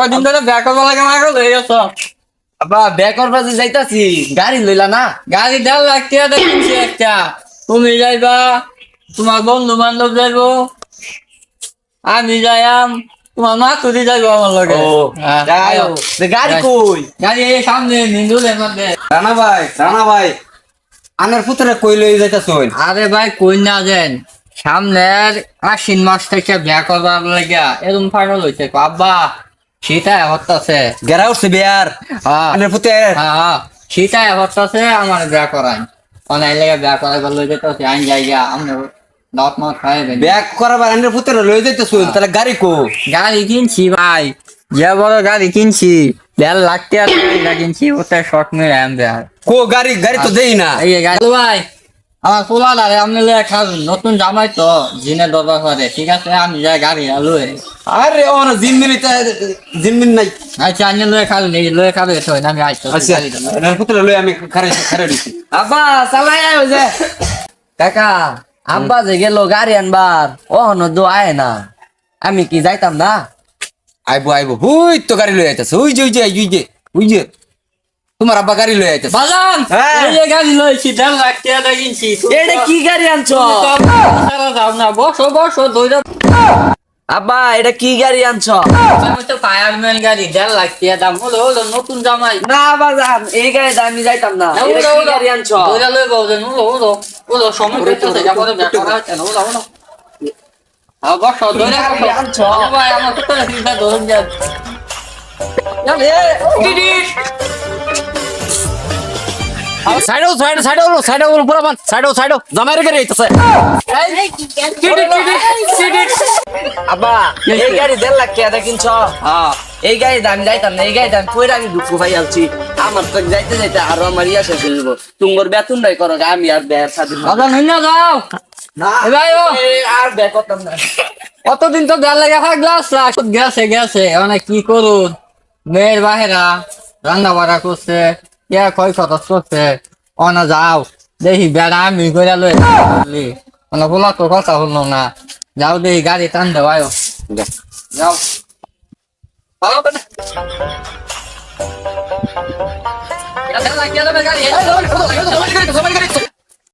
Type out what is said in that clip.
কদিন ধরে গেছ যে যাইতাছি গাড়ি লইলা না? গাড়ি টাকা দিয়ে কিনছি একটা। তুমি যাইবা তোমার বন্ধু বান্ধব যাইবো। আমি যাইম তোমার মা তুই যাইবো আমার লগে। হ্যাঁ, গাড়ি কই? গাড়ি এই সামনে নিন্দুলের মধ্যে। রানা ভাই রানা ভাই আনার পুত্রে কই লই যাইতাছুন আরে ভাই কই না যেন সামনের আশ্বিন মাস থেকে বিয়া করবার লাগিয়া এরকম পাগল হইছে। আব্বা সেটা হতাছে গেরা উঠছে বিয়ার হ্যাঁ। আনার পুত্রে হ্যাঁ হতাছে আমার বিয়া করাই অনেক লেগে বিয়া করাই লই যেতেছে আইন জায়গা আমরা দাঁত মাত খাইবেন ব্যাগ করাবার আনার পুত্রে লই যাইতাছুন তাহলে গাড়ি কো। গাড়ি কিনছি ভাই যে বড় গাড়ি কিনছি দেড় লাখ টাকা কিনছি ওটা শর্ট মেরে আম দেয় কো গাড়ি গাড়ি তো দেই না। এই গাড়ি ভাই আমার পোলা দাঁড়ে আপনি লয়ে খাবেন নতুন জামাই তো জিনে দরবার করে ঠিক আছে? আমি যাই গাড়ি লয়ে আরে ও না জিম্মিন জিম্মিন নাই। আচ্ছা আমি লয়ে খাবেন এই লয়ে খাবে তো আমি আইতো আচ্ছা। পুত্রে আমি খারে খারে দিছি। আব্বা চালাই আয় যে। কাকা আব্বা যে গেল গাড়ি আনবার ও দো আয় না। আমি কি যাইতাম না? আইবো আইবো। হুই তো গাড়ি লই আইতাছে। ওই যে ওই যে ওই যে ওই যে। তোমার আব্বা গাড়ি লই আইতাছে। বাজান হ্যাঁ। এই যে গাড়ি লয়েছি টাকা দিয়ে কিনছি এটা কি গাড়ি আনছ? সারা যাও না বসো বসো দইরা আব্বা এটা কি গাড়ি আনছ? আমি তো ফায়ারম্যান গাড়ি দেড় লাখ টাকা দাম। হলো হলো নতুন জামাই। না বাজান এই গাড়িতে আমি যাইতাম না। না, এটা কি গাড়ি আনছ? বাউজন, সময় যা করে হচ্ছে না? ভাই, আমার চিন্তা ধরুন যে- সাইডো সাইডো সাইডো সাইডো পুরো বান সাইডো সাইডো জামাইরে গাড়ি আইতাছে আব্বা এই গাড়ি দেড় লাখ দিয়ে কিনছ? হ্যাঁ, এই গাড়িতে আমি যাইতাম না এই আমি কইরা আমি দুঃখ পাই আলছি। আমার তো যাইতে যাইতে আরও আমার ইয়া শেষ হয়ে যাব। তুঙ্গর বেতন নাই করো আমি আর স্বাধীন বাজান, হইনা যাও। ভাই, না। কতদিন তো দেড় লাগে গ্লাস গেছে গেছে। অনেক কি করুন? মেয়ের বাহেরা রান্না বাড়া করছে। ইয়া কয় খরচ করছে অনা যাও। দেখি বেড়া আমি করে লই অনা বলা তো কথা হলো না যাও দেখি গাড়ি টান দেওয়ায় যাও। ভালো